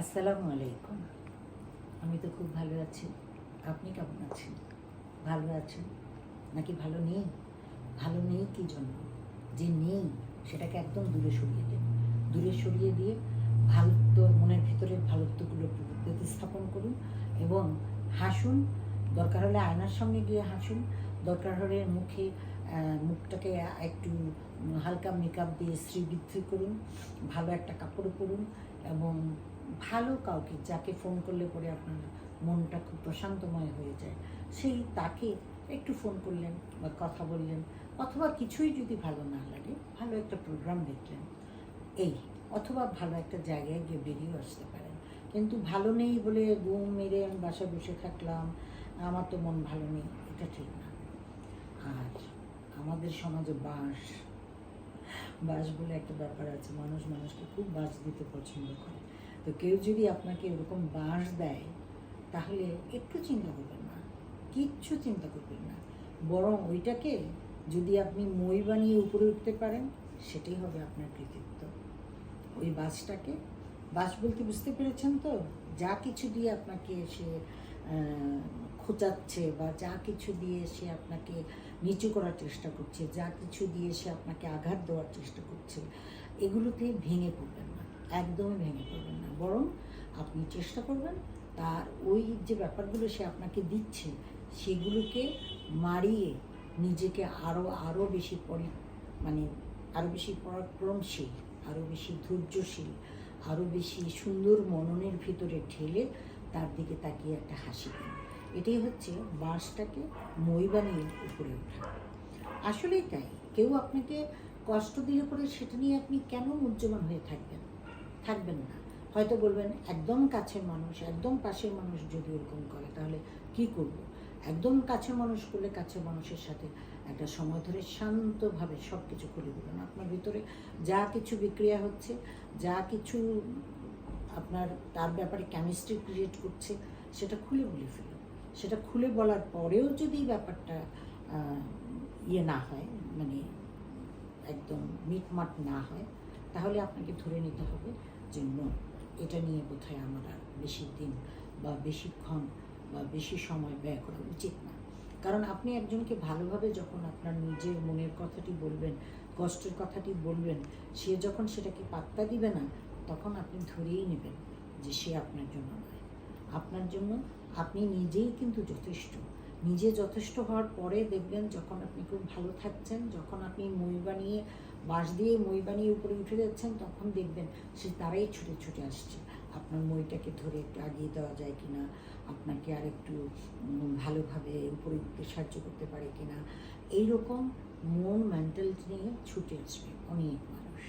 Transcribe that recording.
আসসালামু আলাইকুম। আমি তো খুব ভালো আছি। আপনি কেমন আছেন? ভালো আছেন? নাকি ভালো নেই? ভালো নেই কি জন্য? যে নেই, সেটাকে একদম দূরে সরিয়ে দেন। দূরে সরিয়ে দিয়ে ভালোত্ব, মনের ভিতরে ভালোত্বগুলো প্রতিস্থাপন করুন এবং হাসুন। দরকার হলে আয়নার সামনে গিয়ে হাসুন। দরকার হলে মুখে মুখটাকে একটু হালকা মেকআপ দিয়ে শ্রীবৃদ্ধি করুন। ভালো একটা কাপড় পরুন এবং ভালো কাউকে যাকে ফোন করলে পরে আপনার মনটা খুব প্রশান্তময় হয়ে যায়। সেই তাকে একটু ফোন করলেন বা কথা বললেন অথবা কিছুই যদি ভালো না লাগে, ভালো একটা প্রোগ্রাম দেখলেন, এই অথবা ভালো একটা জায়গায় গিয়ে বেরিয়ে আসতে পারেন। কিন্তু ভালো নেই বলে ঘুম মেরে আমি বাসায় বসে থাকলাম, আমার তো মন ভালো নেই, এটা ঠিক না। আর আমাদের সমাজে বাঁশ বাঁশ বলে একটা ব্যাপার আছে, মানুষ মানুষকে খুব বাঁশ দিতে পছন্দ করে। তো কেউ যদি আপনাকে এরকম বাঁশ দেয়, তাহলে একটু চিন্তা করবেন না, কিচ্ছু চিন্তা করবেন না। বরং ওইটাকে যদি আপনি মই বানিয়ে উপরে উঠতে পারেন, সেটাই হবে আপনার কৃতিত্ব। ওই বাসটাকে, বাস বলতে বুঝতে পেরেছেন তো? যা কিছু দিয়ে আপনাকে সে খোঁচাচ্ছে বা যা কিছু দিয়ে সে আপনাকে নিচু করার চেষ্টা করছে, যা কিছু দিয়ে সে আপনাকে আঘাত দেওয়ার চেষ্টা করছে, এগুলোতে ভেঙে পড়বেন না। একদমই ভেঙে পড়বেন না। বরং আপনি চেষ্টা করবেন তার ওই যে ব্যাপারগুলো সে আপনাকে দিচ্ছে, সেগুলোকে মারিয়ে নিজেকে আরও আরও বেশি পরি মানে আরও বেশি পরাক্রমশীল আরও বেশি ধৈর্যশীল আরও বেশি সুন্দর মননের ভিতরে ঠেলে তার দিকে তাকিয়ে একটা হাসি দিন। এটাই হচ্ছে বাঁশটাকে মই বানিয়ে উপরে ওঠা। আসলেই তাই। কেউ আপনাকে কষ্ট দিলে পরে সেটা নিয়ে আপনি কেন উজ্জীবন হয়ে থাকবেন? থাকবেন না। হয়তো বলবেন, একদম কাছের মানুষ, একদম পাশের মানুষ যদি ওরকম করে, তাহলে কি করব? একদম কাছের মানুষ করলে কাছের মানুষের সাথে একটা সময় ধরে শান্তভাবে সব কিছু খুলে দিবেন। আপনার ভিতরে যা কিছু বিক্রিয়া হচ্ছে, যা কিছু আপনার, তার ব্যাপারে কেমিস্ট্রি ক্রিয়েট করছে, সেটা খুলে বলে ফেলুন। সেটা খুলে বলার পরেও যদি ব্যাপারটা ইয়ে না হয় মানে একদম মিটমাট না হয় তাহলে আপনাকে ধরে নিতে হবে যে, নো, এটা নিয়ে বোধহয় আমার আর বেশি দিন বা বেশিক্ষণ বা বেশি সময় ব্যয় করা উচিত না। কারণ আপনি একজনকে ভালোভাবে যখন আপনার নিজের মনের কথাটি বলবেন, কষ্টের কথাটি বলবেন, সে যখন সেটাকে পাত্তা দিবে না, তখন আপনি ধরেই নেবেন যে, সে আপনার জন্য নয়। আপনার জন্য আপনি নিজেই কিন্তু যথেষ্ট। নিজে যথেষ্ট হওয়ার পরে দেখবেন যখন আপনি খুব ভালো থাকছেন, যখন আপনি মই বানিয়ে বাঁশ দিয়ে মই বানিয়ে উপরে উঠে যাচ্ছেন, তখন দেখবেন সে তারাই ছুটে ছুটে আসছে। আপনার মইটাকে ধরে একটু আগিয়ে দেওয়া যায় কি না আপনাকে আর একটু ভালোভাবে উপরে উঠতে সাহায্য করতে পারে কিনা, এইরকম মন মেন্টালিটি নিয়ে ছুটে আসবে অনেক মানুষ।